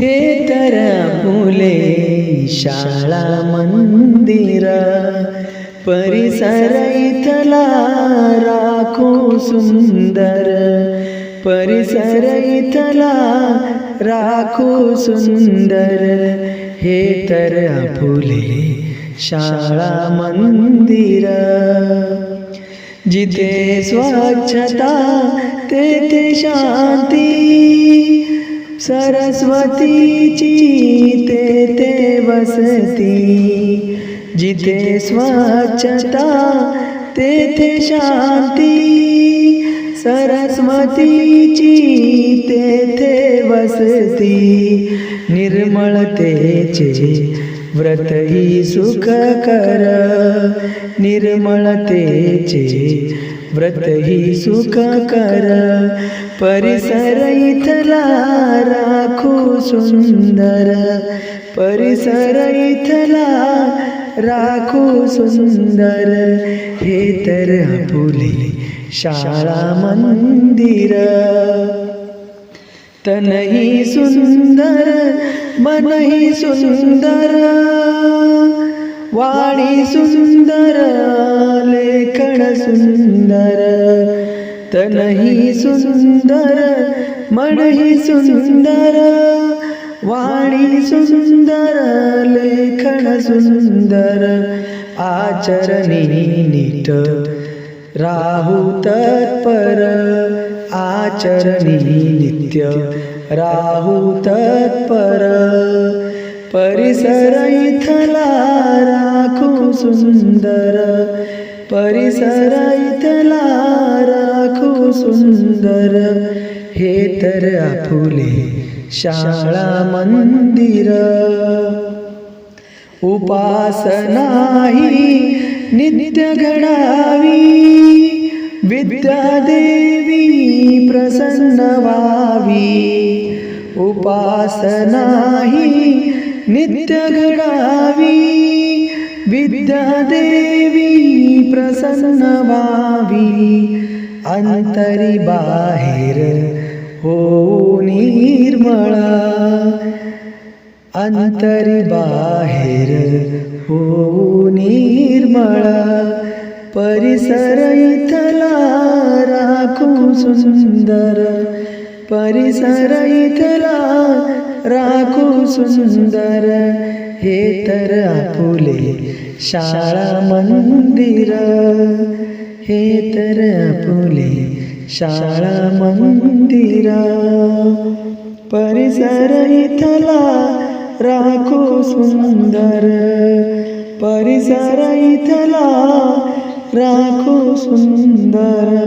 हे तर फुले शाळा मंदिर परिसर इथला राखो सुंदर परिसर इथला राखो सुंदर. हे तर फुले शाळा मंदिर जिथे स्वच्छता तेथे शांती सरस्वतीची तेथे वसती जिथे स्वच्छता तेथे शांती. सरस्वतीची तेथे वसती निर्मळतेचे व्रत ही सुखकर निर्मळतेचे व्रत ही सुखकर परिसर इथला राखो सुंदर. परिसर इथला राखो सुंदर. हे तर फुले शाळा मंदिर. तनही सुंदर मनही सुंदर. वाणी सुंदर. लेखन सुंदर. तनही सुंदर मनही सुंदर वाणी सुंदर लेखन सुंदर. आचरणी नीट राहू तत्पर. आचरणी नित्य राहू तत्पर. परिसर इथला राखू सुंदर. परिसर इथला राखू सुंदर. हे तर फुले शाळा मंदिर. उपासनाही नित्य घडावी. विद्या देवी प्रसन्न व्हावी. उपासनाही नित्य घडावी. विद्यादेवी प्रसन्न व्हावी. अंतरी बाहेर हो निर्मळा. अंतरी बाहेर हो निर्मळा. परिसर इथला राखू सुंदर. परिसर इथला राखू सुंदर. हे तर फुले शाळा मंदिर. हे तर फुले शाळा मंदिर. परिसर इथला राखो सुंदर. परिसर इथला राखो सुंदर.